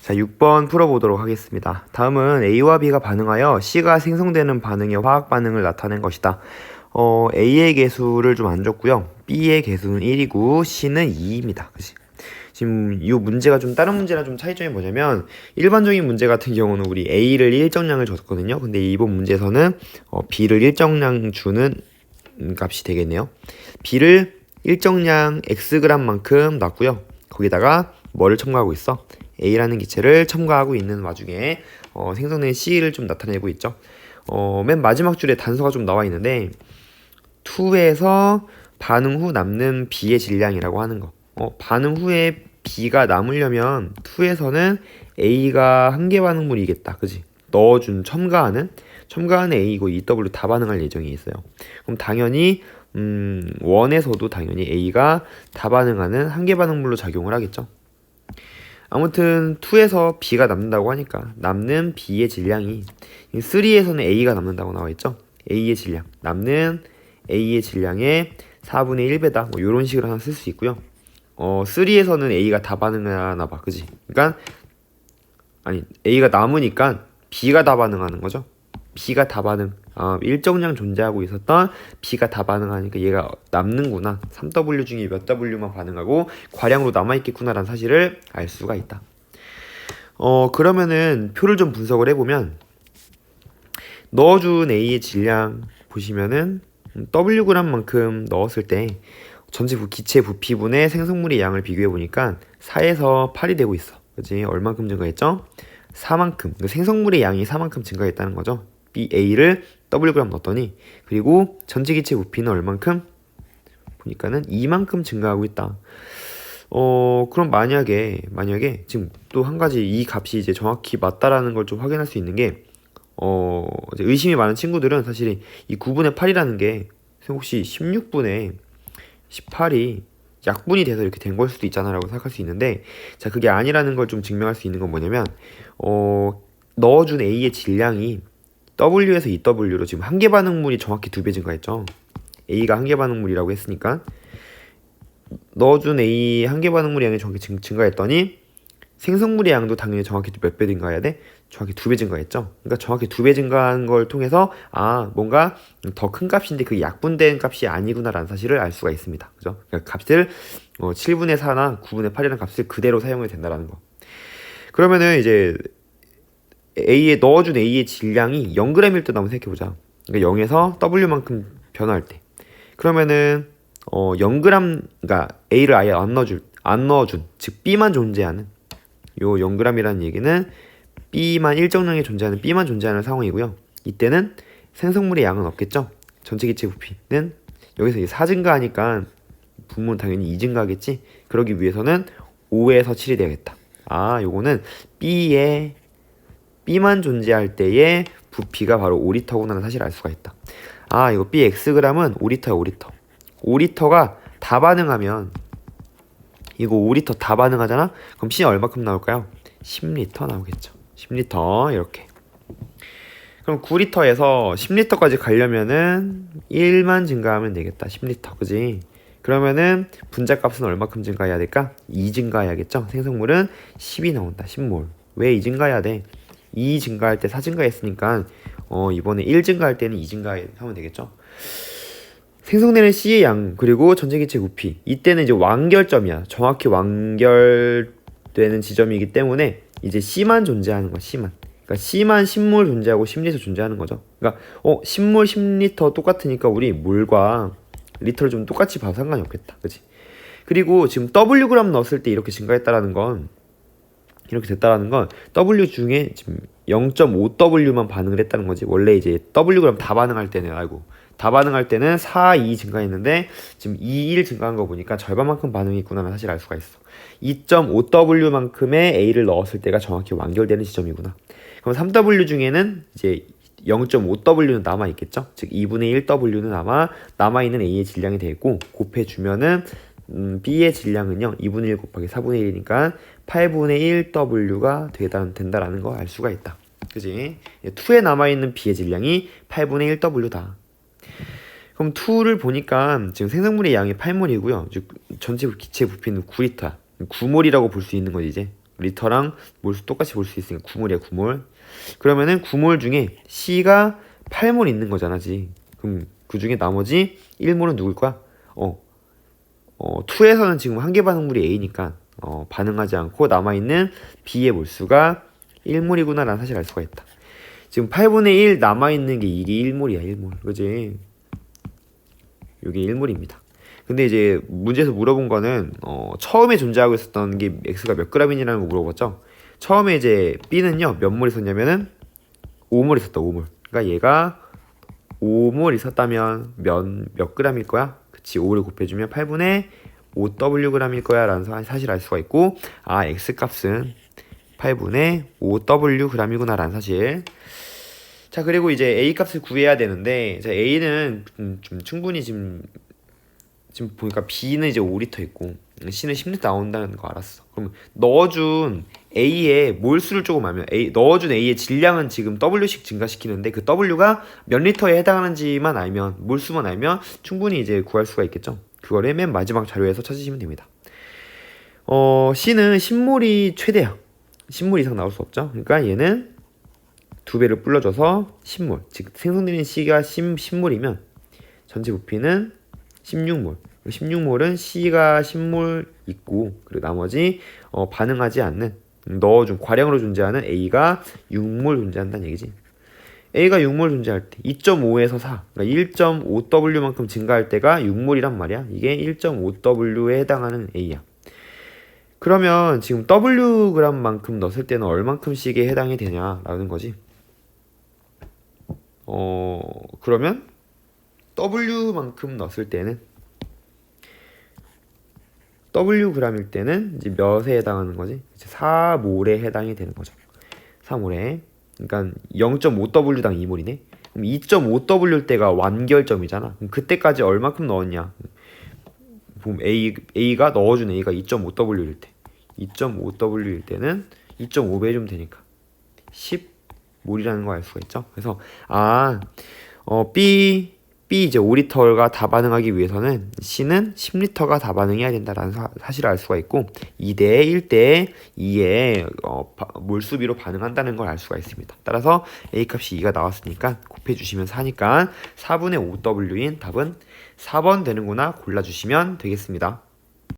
자, 6번 풀어보도록 하겠습니다. 다음은 A와 B가 반응하여 C가 생성되는 반응의 화학 반응을 나타낸 것이다. 어, A의 개수를 좀 안 줬고요. B의 개수는 1이고 C는 2입니다. 그치? 지금 이 문제가 좀 다른 문제랑 좀 차이점이 뭐냐면 일반적인 문제 같은 경우는 우리 A를 일정량을 줬거든요. 근데 이번 문제에서는 어, B를 일정량 주는 값이 되겠네요. B를 일정량 xg만큼 놨고요. 거기다가 뭐를 첨가하고 있어? A라는 기체를 첨가하고 있는 와중에 어, 생성된 C를 좀 나타내고 있죠. 어, 맨 마지막 줄에 단서가 좀 나와 있는데 2에서 반응 후 남는 B의 질량이라고 하는 거. 어, 반응 후에 B가 남으려면 2에서는 A가 한개 반응물이겠다. 그지? 넣어준 첨가하는 첨가하는 A고 EW 다 반응할 예정이 있어요. 그럼 당연히 음, 원에서도 당연히 A가 다 반응하는 한개 반응물로 작용을 하겠죠. 아무튼 2에서 B가 남는다고 하니까 남는 B의 질량이 3에서는 A가 남는다고 나와 있죠. A의 질량 남는 A의 질량의 4분의 1배다. 뭐 이런 식으로 하나 쓸 수 있고요. 어 3에서는 A가 다 반응하나 봐, 그지? 그러니까 아니 A가 남으니까 B가 다 반응하는 거죠. B가 다 반응. 아, 일정량 존재하고 있었던 B가 다 반응하니까 얘가 남는구나. 3W 중에 몇 W만 반응하고 과량으로 남아있겠구나라는 사실을 알 수가 있다. 어, 그러면은 표를 좀 분석을 해보면 넣어준 A의 질량 보시면은 Wg만큼 넣었을 때 전체 부- 기체 부피분의 생성물의 양을 비교해 보니까 4에서 8이 되고 있어. 그지? 얼만큼 증가했죠? 4만큼. 그 생성물의 양이 4만큼 증가했다는 거죠. B, A를 Wg 넣었더니 그리고 전체 기체 부피는 얼만큼? 보니까는 2만큼 증가하고 있다. 어, 그럼 만약에 만약에 지금 또 한 가지 이 값이 이제 정확히 맞다라는 걸 좀 확인할 수 있는 게 어, 의심이 많은 친구들은 사실 이 9분의 8이라는 게 혹시 16분의 18이 약분이 돼서 이렇게 된 걸 수도 있잖아라고 생각할 수 있는데 자 그게 아니라는 걸 좀 증명할 수 있는 건 뭐냐면 어 넣어준 A의 질량이 W에서 EW로 지금 한개 반응물이 정확히 두 배 증가했죠 A가 한개 반응물이라고 했으니까 넣어준 A 한개 반응물의 양이 정확히 증, 증가했더니 생성물의 양도 당연히 정확히 몇 배 증가해야 돼? 정확히 두 배 증가했죠. 그러니까 정확히 두 배 증가한 걸 통해서 아 뭔가 더 큰 값인데 그게 약분된 값이 아니구나라는 사실을 알 수가 있습니다. 그죠? 그러니까 값을 어, 7분의 4나 9분의 8이라는 값을 그대로 사용해도 된다라는 거. 그러면은 이제 A에 넣어준 A의 질량이 0g일 때 한번 생각해보자. 그러니까 0에서 W만큼 변화할 때. 그러면은 어 0g 그러니까 A를 아예 안 넣어줄 안 넣어준 즉 B만 존재하는 요 0g이라는 얘기는 B만 일정량이 존재하는 B만 존재하는 상황이고요. 이때는 생성물의 양은 없겠죠. 전체 기체 부피는 여기서 이제 4 증가하니까 분모는 당연히 2 증가하겠지. 그러기 위해서는 5에서 7이 되겠다. 아, 요거는 B의 B만 존재할 때의 부피가 바로 5리터구나라는 사실을 알 수가 있다. 아, 이거 B Xg은 5리터야, 5리터. 5리터가 다 반응하면 이거 5리터 다 반응하잖아? 그럼 C 얼마큼 나올까요? 10리터 나오겠죠. 10리터 이렇게. 그럼 9리터에서 10리터까지 가려면은 1만 증가하면 되겠다. 10리터. 그지? 그러면은 분자값은 얼마큼 증가해야 될까? 2 증가해야겠죠. 생성물은 10이 나온다. 10몰. 왜 2 증가해야 돼? 2 증가할 때 4 증가했으니까 어 이번에 1 증가할 때는 2 증가하면 되겠죠. 생성되는 C의 양 그리고 전체 기체 부피. 이때는 이제 완결점이야. 정확히 완결되는 지점이기 때문에 이제 C만 존재하는 거야 C만. 그러니까 C만 10몰 존재하고 10리터 존재하는 거죠. 그러니까 어 10몰 10리터 똑같으니까 우리 몰과 리터를 좀 똑같이 봐도 상관이 없겠다. 그지 그리고 지금 Wg 넣었을 때 이렇게 증가했다라는 건 이렇게 됐다라는 건 W 중에 지금 0.5W만 반응을 했다는 거지. 원래 이제 Wg 다 반응할 때는 아이고 다 반응할 때는 4, 2 증가했는데 지금 2, 1 증가한 거 보니까 절반만큼 반응이 있구나는 사실 알 수가 있어. 2.5W만큼의 A를 넣었을 때가 정확히 완결되는 지점이구나. 그럼 3W 중에는 이제 0.5W는 남아 있겠죠. 즉 2분의 1W는 아마 남아 있는 A의 질량이 되고 곱해 주면은 음, B의 질량은요 2분의 1 곱하기 4분의 1이니까 8분의 1W가 되다, 된다라는 거 알 수가 있다. 그지? 2에 남아있는 B의 질량이 8분의 1W다. 그럼 2를 보니까 지금 생성물의 양이 8몰이고요. 즉 전체 기체 부피는 9리터. 9몰이라고 볼 수 있는 거지 이제. 리터랑 몰수 똑같이 볼 수 있으니까 9몰이야 9몰 그러면은 9몰 중에 C가 8몰 있는 거잖아 지 그럼 그 중에 나머지 1몰은 누굴 거야? 어, 어 2에서는 지금 한계 반응물이 A니까 어, 반응하지 않고 남아있는 B의 몰수가 1몰이구나라는 사실을 알 수가 있다 지금 8분의 1 남아있는 게 이게 1몰이야 1몰 그지? 이게 1몰입니다 근데 이제 문제에서 물어본 거는 어, 처음에 존재하고 있었던 게 x가 몇 g이냐는 거 물어봤죠. 처음에 이제 b는요 몇 몰 있었냐면은 5몰 있었다 5몰. 그러니까 얘가 5몰 있었다면 몇, 몇 g일 거야? 그치 5를 곱해주면 8분의 5wg일 거야 라는 사- 사실을 알 수가 있고 아 x 값은 8분의 5wg이구나 라는 사실 자 그리고 이제 a 값을 구해야 되는데 자, a는 좀, 좀 충분히 지금 지금 보니까 B는 이제 5리터 있고 C는 10리터 나온다는 거 알았어. 그럼 넣어준 A의 몰수를 조금 알면 A 넣어준 A의 질량은 지금 W씩 증가시키는데 그 W가 몇 리터에 해당하는지만 알면 몰수만 알면 충분히 이제 구할 수가 있겠죠. 그거를 맨 마지막 자료에서 찾으시면 됩니다. 어 C는 10몰이 최대야. 10몰 이상 나올 수 없죠. 그러니까 얘는 두 배를 불러줘서 10몰. 즉 생성되는 C가 10, 10몰이면 전체 부피는 16몰. 16몰은 C가 10몰 있고 그리고 나머지 어, 반응하지 않는 넣어준 과량으로 존재하는 A가 6몰 존재한다는 얘기지. A가 6몰 존재할 때 2.5에서 4, 그러니까 1.5W만큼 증가할 때가 6몰이란 말이야. 이게 1.5W에 해당하는 A야. 그러면 지금 Wg만큼 넣었을 때는 얼만큼씩에 해당이 되냐라는 거지. 어 그러면 W만큼 넣었을 때는 Wg일 때는 이제 몇에 해당하는 거지? 이제 4몰에 해당이 되는 거죠. 4몰에. 그러니까 0.5W당 2몰이네. 그럼 2.5W일 때가 완결점이잖아. 그럼 그때까지 얼마큼 넣었냐? 보면 A A가 넣어준 A가 2.5W일 때. 2.5W일 때는 2.5배 좀 되니까 10몰이라는 거 알 수가 있죠. 그래서 아, 어, B B 이제 5리터가 다 반응하기 위해서는 C는 10리터가 다 반응해야 된다라는 사, 사실을 알 수가 있고 2대 1대 2의 어, 바- 몰수비로 반응한다는 걸 알 수가 있습니다. 따라서 A 값이 2가 나왔으니까 곱해주시면 4니까 4분의 5W인 답은 4번 되는구나 골라주시면 되겠습니다.